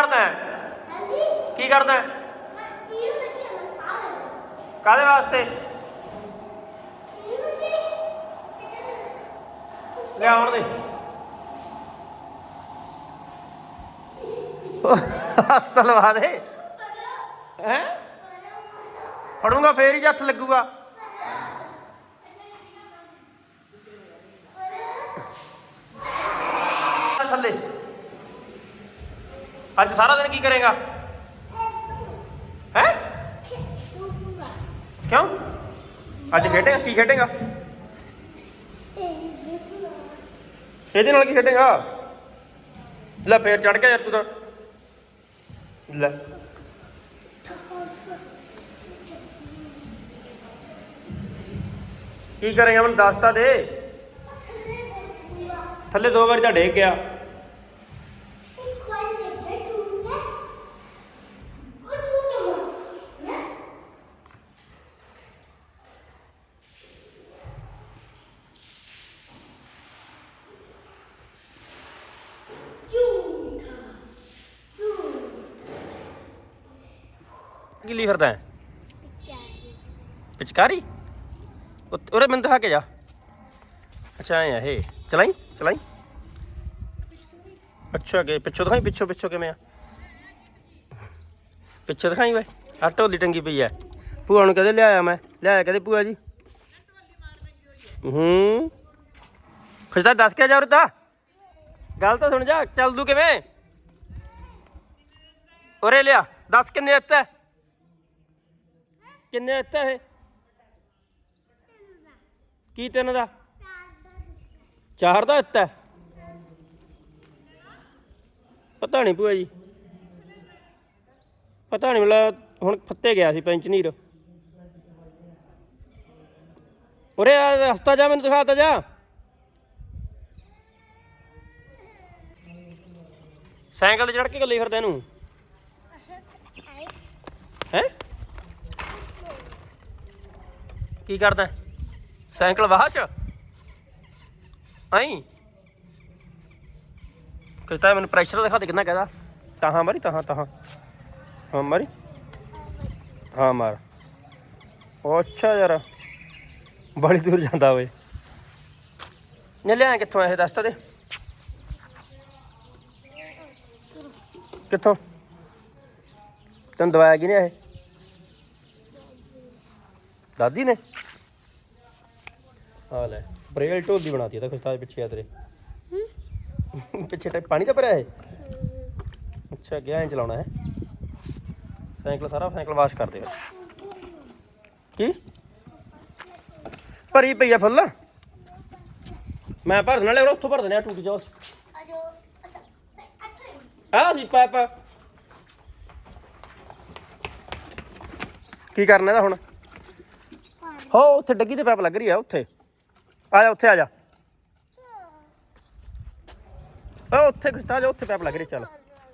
ਕਰਦਾ ਹੈ ਕੀ ਕਰਦਾ ਹੈ ਕਾਦੇ ਵਾਸਤੇ ਲਿਆਉਣ ਦੇ ਹੱਥ ਤਾਂ ਲਵਾ ਦੇ ਹੈ ਫੜੂੰਗਾ ਫੇਰ ਹੀ ਹੱਥ ਲੱਗੂਗਾ ਥੱਲੇ ਅੱਜ ਸਾਰਾ ਦਿਨ ਕੀ ਕਰੇਗਾ? ਹੈ? ਕਿਉਂ? ਅੱਜ ਖੇਡੇਗਾ? ਕੀ ਖੇਡੇਗਾ? ਇਹਦੇ ਨਾਲ ਕੀ ਖੇਡੇਗਾ? ਲੈ ਫੇਰ ਚੜ ਗਿਆ ਯਾਰ ਤੂੰ ਤਾਂ। ਲੈ। ਕੀ ਕਰੇਗਾ ਮੈਨੂੰ ਦੱਸ ਦੇ। ਥੱਲੇ ਦੋ ਵਾਰੀ ਤਾਂ ਡੇਗ ਗਿਆ। ਕੀ ਲਈ ਫਿਰਦਾ ਹੈ? ਪਿਚਕਾਰੀ ਉੱਤ- ਉਰੇ ਮੈਨੂੰ ਦਿਖਾ ਕੇ ਜਾ। ਅੱਛਾ, ਐ ਇਹ। ਚਲਾਈ ਚਲਾਈ। ਅੱਛਾ ਕਿ ਪਿੱਛੋਂ ਦਿਖਾਈ, ਪਿੱਛੋਂ ਪਿੱਛੋਂ ਕਿਵੇਂ ਆ? ਪਿੱਛੋਂ ਦਿਖਾਈ ਵੇ ਆ ਢੋਲੀ ਟੰਗੀ ਪਈ ਐ ਭੂਆ ਨੂੰ ਕਦੇ ਲਿਆਇਆ ਮੈਂ। ਲਿਆਇਆ ਕਦੇ ਭੂਆ ਜੀ। ਹੂੰ। ਖੁਸ਼ਦਾ, ਦੱਸ ਕੇ ਜਾ ਉਰਦਾ ਗੱਲ ਤਾਂ ਸੁਣ ਜਾ, ਚੱਲ ਦੂ ਕਿਵੇਂ? ਉਰੇ ਲਿਆ, ਦੱਸ ਕਿੰਨੇ ਦਿੱਤਾ? ਕਿੰਨੇ ਇੱਥੇ ਇਹ? ਕੀ ਤਿੰਨ ਦਾ? ਚਾਰ ਦਾ ਇੱਥੇ ਹੈ? ਪਤਾ ਨਹੀਂ ਭੂਆ ਜੀ। ਪਤਾ ਨਹੀਂ ਮਤਲਬ ਹੁਣ ਫੱਤੇ ਗਿਆ ਸੀ ਪੈਂਚਨੀਰ ਉਰੇ ਆ ਹਸਤਾ ਜਾ ਮੈਨੂੰ ਦਿਖਾਤਾ ਜਾ। ਸਾਈਕਲ ਚੜ ਕੇ ਗੱਲੀ ਫਿਰਦਾ ਇਹਨੂੰ। ਹੈ? ਕੀ ਕਰਦਾ? ਹੈ? ਸਾਈਕਲ ਵਾਹਸ਼? ਆਈ? ਕਿਤਾ ਮੈਨੂੰ ਪ੍ਰੈਸ਼ਰ ਦਿਖਾ ਦੇ, ਕਿੰਨਾ ਕਹਦਾ? ਤਾਹਾਂ ਮਾਰੀ, ਤਾਹਾਂ ਤਾਹਾਂ। ਹਾਂ, ਮਾਰੀ। ਹਾਂ, ਮਾਰ। ਉਹ ਅੱਛਾ ਯਾਰ। ਬੜੀ ਦੂਰ ਜਾਂਦਾ ਓਏ। ਨੇ ਲਿਆ ਕਿੱਥੋਂ ਇਹ ਦੱਸ ਤਾਂ ਦੇ? ਕਿੱਥੋਂ? ਤੈਨੂੰ ਦਵਾਇਆ ਕਿਨੇ ਇਹ? ਦਾਦੀ ਨੇ? ਆ ਲੈ ਸਪਰੇਅ ਢੋਲੀ ਬਣਾਤੀ ਤਾਂ ਖਸਤਾ ਪਿੱਛੇ ਆ ਤੇਰੇ। ਪਿੱਛੇ ਟੈ ਪਾਣੀ ਤਾਂ ਭਰਿਆ ਹੈ ਅੱਛਾ ਗਿਆ ਐਂ ਚਲਾਉਣਾ ਹੈ। ਸਾਈਕਲ ਸਾਰਾ ਸਾਈਕਲ ਵਾਸ਼ ਕਰ ਦੇ। ਕੀ? ਭਰੀ ਪਈ ਆ ਫੁੱਲ? ਮੈਂ ਭਰ ਦੇਣਾ ਲੈ ਉੱਥੋਂ ਭਰ ਦੇਣਾ ਆ ਟੂਟੀ ਚੋਸ ਆ ਸੀ ਪੈਪ ਕੀ ਕਰਨਾ ਇਹਦਾ ਹੁਣ? ਹੋ ਉੱਥੇ ਡੱਗੀ ਤੇ ਪੈਪ ਲੱਗ ਰਹੀ ਆ ਉੱਥੇ। ਆ ਜਾ ਉੱਥੇ ਆ ਜਾ ਉਹ ਉੱਥੇ ਖਿਸਤਾ ਜਾ ਉੱਥੇ ਪੈਪ ਲੱਗ ਰਹੀ ਚੱਲ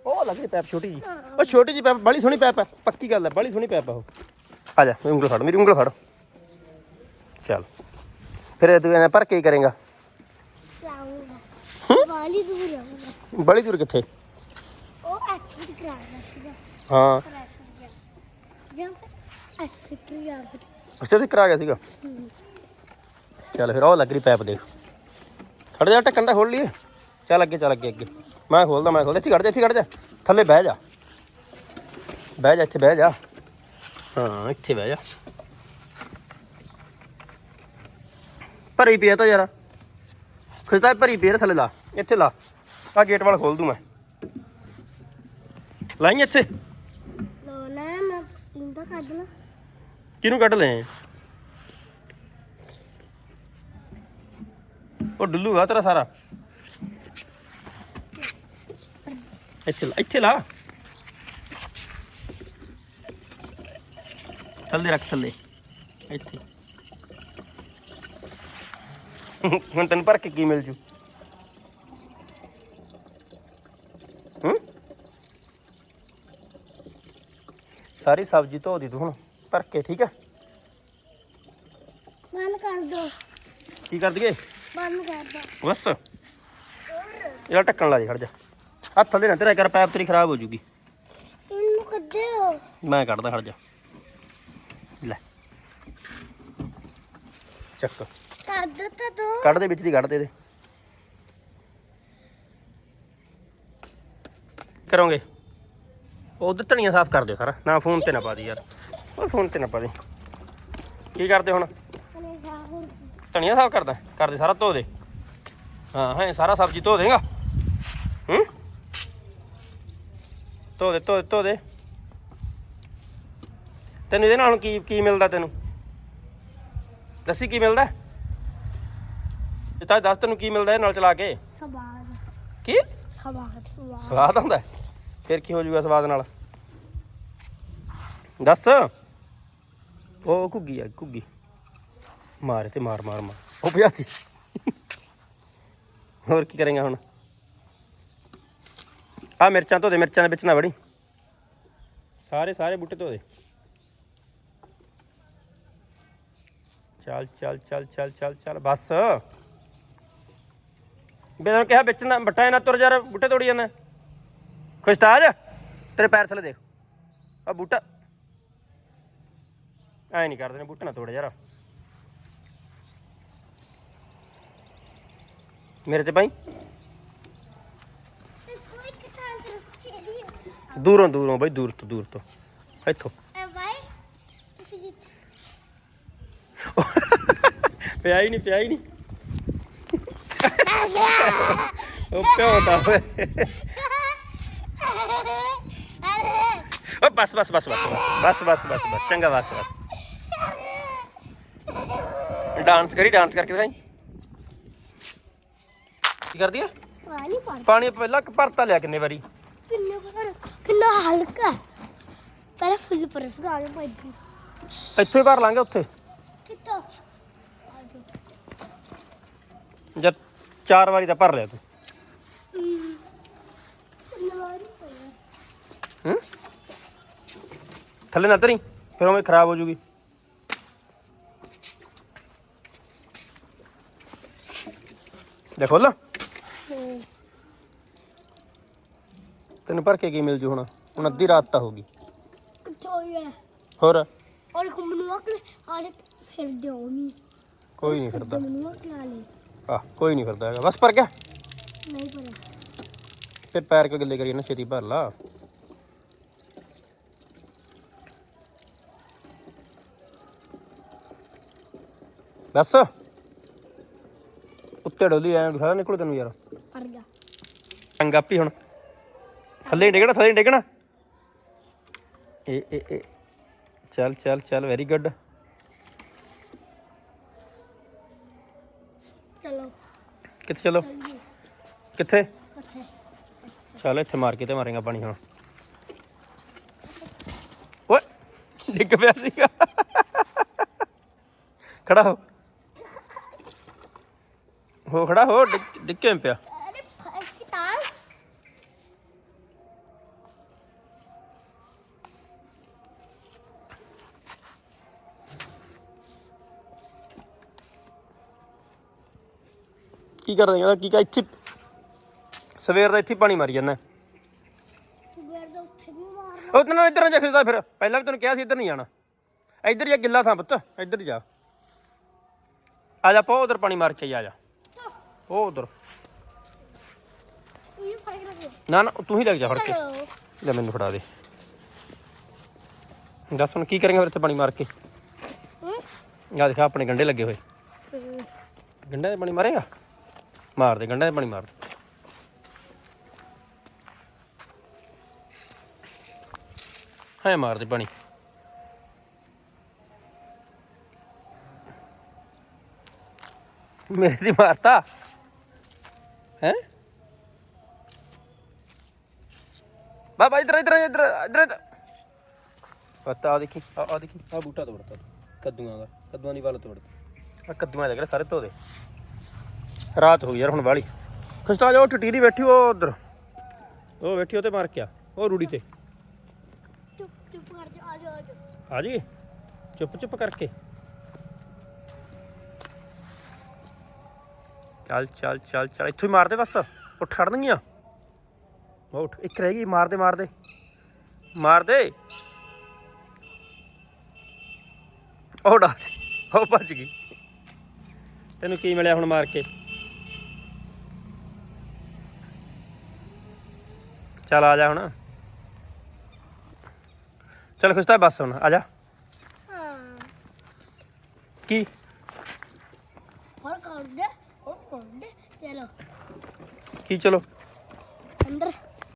ਉਹ ਲੱਗ ਰਹੀ ਪੈਪ ਛੋਟੀ ਜੀ ਉਹ ਛੋਟੀ ਜੀ ਪੈਪ ਬੜੀ ਸੋਹਣੀ ਪੈਪ ਹੈ ਪੱਕੀ ਗੱਲ ਹੈ ਬੜੀ ਸੋਹਣੀ ਪੈਪ ਆ ਉਹ ਆ ਜਾ ਮੇਰੀ ਉਂਗਲ ਫੜ ਮੇਰੀ ਉਂਗਲ ਫੜ ਚੱਲ ਫਿਰ ਇਹ ਤੂੰ ਇਹਨੇ ਭਰ ਕੇ ਹੀ ਕਰੇਗਾ ਵਾਲੀ ਦੂਰ ਆਉਂਦਾ ਬੜੀ ਦੂਰ ਕਿੱਥੇ ਉਹ ਐਕਚੁਅਲੀ ਕਰਾਉਣਾ ਸੀਗਾ ਹਾਂ ਪ੍ਰੈਸ਼ਰ ਜਾਂ ਐਕਚੁਅਲੀ ਜਾਂ ਫਿਰ ਅੱਛਾ ਤੇ ਕਰਾ ਗਿਆ ਸੀਗਾ ਚੱਲ ਫਿਰ ਉਹ ਲੱਗ ਰਹੀ ਪੈਪ ਦੇਖ। ਖੜ ਜਾ ਢੱਕਣ ਦਾ ਖੋਲ ਲਈਏ। ਚੱਲ ਅੱਗੇ ਚੱਲ ਅੱਗੇ ਅੱਗੇ। ਮੈਂ ਖੋਲਦਾ ਮੈਂ ਖੋਲਦਾ। ਇੱਥੇ ਖੜ ਜਾ ਇੱਥੇ ਖੜ ਜਾ। ਥੱਲੇ ਬਹਿ ਜਾ। ਬਹਿ ਜਾ ਇੱਥੇ ਬਹਿ ਜਾ। ਹਾਂ ਇੱਥੇ ਬਹਿ ਜਾ। ਭਰੀ ਪਈ ਆ ਤਾਂ ਯਾਰ। ਖੁਸ਼ਤਾ ਭਰੀ ਪਈ ਆ ਥੱਲੇ ਲਾ। ਇੱਥੇ ਲਾ। ਆ ਗੇਟ ਵਾਲ ਖੋਲ ਦੂੰ ਮੈਂ। ਲਾਈ ਇੱਥੇ। ਲੋ ਨਾ ਮੈਂ ਇੰਦਾ ਕੱਢ ਲਾ। ਕਿਹਨੂੰ ਕੱਢ ਲੈ ਉਹ ਡੁੱਲੂਗਾ ਤੇਰਾ ਸਾਰਾ। ਇੱਥੇ ਲਾ ਇੱਥੇ ਲਾ। ਥੱਲੇ ਰੱਖ ਥੱਲੇ। ਇੱਥੇ। ਹੁਣ ਤੈਨੂੰ ਭਰ ਕੇ ਕੀ ਮਿਲ ਜੂ? ਹੂੰ? ਸਾਰੀ ਸਬਜ਼ੀ ਧੋ ਦੀ ਤੂੰ ਹੁਣ ਭਰ ਕੇ ਠੀਕ ਹੈ ਬੰਦ ਕਰ ਦੋ। ਕੀ ਕਰ ਦਈਏ? ਬੰਦ ਕਰ ਦੋ। ਬਸ। ਇਹਦਾ ਢੱਕਣ ਲਾ ਜੀ ਖੜ ਜਾ। ਹੱਥ ਥੱਲੇ ਨਾ ਤੇਰਾ ਕਰ ਪੈਪ ਤੇਰੀ ਖਰਾਬ ਹੋ ਜੂਗੀ। ਕੱਢਿਓ ਮੈਂ ਕੱਢਦਾ ਖੜ ਜਾ। ਲੈ। ਚੱਕ। ਕੱਢ ਤਾਂ ਦੋ। ਕੱਢ ਦੇ ਵਿੱਚ ਦੀ ਕੱਢ ਦੇ ਦੇ ਕਰੋਗੇ। ਉਧਰ ਧਣੀਆਂ ਸਾਫ਼ ਕਰ ਦਿਓ ਸਾਰਾ। ਨਾ ਫੋਨ ਤੇ ਨਾ ਪਾ ਦੀ ਯਾਰ। ਉਹ ਫੋਨ ਤੇ ਨਾ ਪਾ ਦੀ। ਕੀ ਕਰਦੇ ਹੁਣ? ਧਣੀਆਂ ਸਾਫ਼ ਕਰਦਾ ਕਰ ਦੇ ਸਾਰਾ ਧੋ ਦੇ। ਹਾਂ ਹੈ ਸਾਰਾ ਸਬਜ਼ੀ ਧੋ ਦੇਗਾ। ਹੂੰ? ਧੋ ਦੇ ਧੋ ਦੇ ਧੋ ਦੇ। ਤੈਨੂੰ ਇਹਦੇ ਨਾਲ ਕੀ ਕੀ ਮਿਲਦਾ ਤੈਨੂੰ? ਦੱਸੀ ਕੀ ਮਿਲਦਾ? ਇਹ ਤਾਂ ਦੱਸ ਤੈਨੂੰ ਕੀ ਮਿਲਦਾ ਇਹ ਨਾਲ ਚਲਾ ਕੇ। ਸਵਾਦ। ਕੀ? ਸਵਾਦ ਸਵਾਦ। ਸਵਾਦ ਆਉਂਦਾ? ਹੈ? ਫਿਰ ਕੀ ਹੋ ਜਾਊਗਾ ਸਵਾਦ ਨਾਲ? ਦੱਸ। ਉਹ ਘੁੱਗੀ ਆ ਘੁੱਗੀ। ਮਾਰ ਤੇ ਮਾਰ ਮਾਰ ਮਾਰ। ਉਹ ਪਿਆਤੀ ਹੋਰ ਕੀ ਕਰੇਗਾ ਹੁਣ? ਆ ਮਿਰਚਾਂ ਧੋ ਦੇ, ਮਿਰਚਾਂ ਦੇ ਵਿੱਚ ਨਾ ਵੜੀ। ਸਾਰੇ ਸਾਰੇ ਬੂਟੇ ਧੋ ਦੇ। ਚੱਲ ਚੱਲ ਚੱਲ ਚੱਲ ਚੱਲ ਚੱਲ, ਬਸ। ਬਿਨਾਂ ਕਿਹਾ ਵਿੱਚ ਨਾ ਬੱਟਾ ਨਾ ਤੁਰ ਯਾਰ ਬੂਟੇ ਤੋੜੀ ਜਾਂਦਾ। ਖੁਸ਼ਤਾਜ, ਤੇਰੇ ਪੈਰ ਥੱਲੇ ਦੇਖ। ਆ ਬੂਟਾ। ਐ ਨਹੀਂ ਕਰਦੇ ਨੇ, ਬੂਟੇ ਨਾ ਤੋੜ ਯਾਰ। ਮੇਰੇ ਤੇ ਭਾਈ ਦੂਰੋਂ ਦੂਰੋਂ ਬਈ ਦੂਰ ਤੋਂ ਦੂਰ ਤੋਂ। ਇੱਥੋਂ। ਪਿਆ ਹੀ ਨਹੀਂ ਪਿਆ ਹੀ ਨਹੀਂ। ਉਹ ਪਿਓ ਤਾਂ ਓ ਬਸ ਬਸ ਬਸ ਬਸ ਬਸ ਬਸ ਬਸ ਬਸ ਬਸ ਚੰਗਾ ਬਸ ਬਸ। ਡਾਂਸ ਕਰੀ ਡਾਂਸ ਕਰਕੇ ਦਿਖਾਈ। ਕੀ ਕਰਦੀ ਆ? ਪਾਣੀ ਪਾ ਪਾਣੀ ਪਹਿਲਾਂ ਕਿ ਭਰਤਾ ਲਿਆ ਕਿੰਨੇ ਵਾਰੀ? ਕਿੰਨਾ ਹਲਕਾ। ਹੈ। ਪਹਿਲਾਂ ਫੁੱਲ ਪਰ ਫਿਰ ਆਗੇ ਪਾਈ ਇੱਥੇ ਹੀ ਭਰ ਲਾਂਗੇ ਉੱਥੇ। ਕਿਤੋਂ ਜਦ ਚਾਰ ਵਾਰੀ ਤਾਂ ਭਰ ਲਿਆ ਤੂੰ। ਹੂੰ। ਥੱਲੇ ਨਾ ਤਰੀ ਫਿਰ ਉਵੇਂ ਖਰਾਬ ਹੋ ਜੂਗੀ। ਦੇਖੋ ਲਾ ਹੂੰ ਤੈਨੂੰ ਭਰ ਕੇ ਕੀ ਮਿਲ ਜੂ ਹੁਣ? ਹੁਣ ਅੱਧੀ ਰਾਤ ਤਾਂ ਹੋ ਗਈ। ਕਿੱਥੋਂ ਹੈ ਹੋਰ? ਔਰ ਕੁਮਨੂੰ ਅਕਲ ਆਲੇ ਫਿਰ ਦਿਓ ਨਹੀਂ। ਕੋਈ ਨਹੀਂ ਫਿਰਦਾ। ਮੈਨੂੰ ਅਕਲ ਆਲੇ ਆ ਕੋਈ ਨਹੀਂ ਫਿਰਦਾ ਹੈਗਾ। ਬਸ ਭਰ ਗਿਆ? ਨਹੀਂ ਪਰ ਫਿਰ ਪੈਰ ਕਿਉਂ ਗਿੱਲੇ ਕਰੀ ਨਾ ਛੇਤੀ ਭਰ ਲਾ। ਬਸ ਉੱਤੇ ਡੋਲੀ ਐ ਸਾਰਾ ਨਿਕਲ ਤੈਨੂੰ ਯਾਰ। ਪਰ ਗਿਆ। ਚੰਗਾ ਪੀ ਹੁਣ। ਥੱਲੇ ਡਿੱਗਣਾ ਥੱਲੇ ਡਿੱਗਣਾ। ਏ ਏ ਏ। ਚੱਲ ਚੱਲ ਚੱਲ ਵੈਰੀ ਗੁੱਡ ਚਲੋ। ਕਿੱਥੇ ਚਲੋ? ਕਿੱਥੇ? ਚੱਲ ਇੱਥੇ ਮਾਰ ਕੇ ਤੇ ਮਾਰੇਗਾ ਪਾਣੀ ਹੁਣ। ਓਏ ਡਿੱਗ ਪਿਆ ਸੀਗਾ। ਖੜਾ ਹੋ। ਹੋ ਖੜਾ ਹੋ ਕਿਵੇਂ ਪਿਆ? ਕੀ ਕਰ ਦੇਗਾ ਕੀ ਕਾ ਇੱਥੇ ਸਵੇਰ ਦਾ ਇੱਥੇ ਪਾਣੀ ਮਾਰੀ ਜਾਂਦਾ। ਸਵੇਰ ਦਾ ਉੱਥੇ ਵੀ ਮਾਰਨਾ ਉਹ ਤੈਨੂੰ ਇੱਧਰ ਜਾ ਖਿੱਚਦਾ ਫਿਰ ਪਹਿਲਾਂ ਵੀ ਤੈਨੂੰ ਕਿਹਾ ਸੀ ਇੱਧਰ ਨਹੀਂ ਜਾਣਾ। ਇੱਧਰ ਆ ਗਿੱਲਾ ਥਾਂ ਪੁੱਤ ਇੱਧਰ ਜਾ। ਆ ਜਾ ਪੋ ਉਧਰ ਪਾਣੀ ਮਾਰ ਕੇ ਆ ਜਾ। ਉਹ ਉਧਰ। ਇਹ ਫੜ ਲੱਗੇ ਨਾ ਨਾ ਤੂੰ ਹੀ ਲੱਗ ਜਾ ਫੜ ਕੇ। ਲੈ ਮੈਨੂੰ ਫੜਾ ਦੇ। ਦੱਸ ਹੁਣ ਕੀ ਕਰਾਂਗੇ ਫਿਰ ਇੱਥੇ ਪਾਣੀ ਮਾਰ ਕੇ? ਹੂੰ? ਆ ਦੇਖਾ ਆਪਣੇ ਗੰਡੇ ਲੱਗੇ ਹੋਏ। ਗੰਡਿਆਂ ਦੇ ਪਾਣੀ ਮਾਰੇਗਾ? ਮਾਰ ਦੇ ਗੰਡਿਆਂ ਦੇ ਪਾਣੀ ਮਾਰ ਦੇ। ਹਾਂ ਮਾਰ ਦੇ ਪਾਣੀ। ਮੇਰੇ ਦੀ ਮਾਰਤਾ। ਹੈ? ਬਾਬਾ ਇਧਰ ਇਧਰ ਇਧਰ ਇਧਰ ਇਧਰ ਪਤਾ ਆ ਦੇਖੀ ਆ ਆ ਦੇਖੀ। ਆ ਬੂਟਾ ਤੋੜਤਾ। ਕੱਦੂਆਂ ਦਾ। ਕੱਦੂਆਂ ਦੀ ਵੱਲ ਤੋੜਤਾ। ਆ ਕੱਦੂਆਂ ਲੱਗ ਰਿਹਾ ਸਾਰੇ ਦੇ ਰਾਤ ਹੋ ਗਈ ਯਾਰ ਹੁਣ ਵਾਲੀ। ਖਸਤਾ ਜਾ ਉਹ ਟਟੀਰੀ ਬੈਠੀ ਉਹ ਉਧਰ। ਉਹ ਬੈਠੀ ਉਹ ਤੇ ਮਾਰ ਕੇ ਆ। ਉਹ ਰੂੜੀ ਤੇ। ਚੁੱਪ ਚੁੱਪ ਕਰ ਜਾ ਆ ਜਾ ਆ ਜਾ। ਆ ਜੀ। ਚੁੱਪ ਚੁੱਪ ਕਰਕੇ। ਚੱਲ ਚੱਲ ਚੱਲ ਚੱਲ। ਇੱਥੋਂ ਹੀ ਮਾਰ ਦੇ ਬਸ। ਉੱਠ ਖੜਨਗੀਆਂ। ਉਹ ਉੱਠ। ਇੱਕ ਰਹਿ ਗਈ ਮਾਰ ਦੇ ਮਾਰ ਦੇ। ਮਾਰ ਦੇ। ਉਹ ਡਾਸ ਉਹ ਭੱਜ ਗਈ। ਤੈਨੂੰ ਕੀ ਮਿਲਿਆ ਹੁਣ ਮਾਰ ਕੇ? ਚੱਲ ਆ ਜਾ ਹੁਣ। ਚੱਲ ਖੁਸ਼ਤਾ ਬਸ ਹੁਣ ਆ ਜਾ। ਕੀ? ਹੋਰ ਕਰ ਦੇ? ਹੋਰ ਕਰ ਦੇ? ਚਲੋ। ਕੀ ਚਲੋ? ਅੰਦਰ।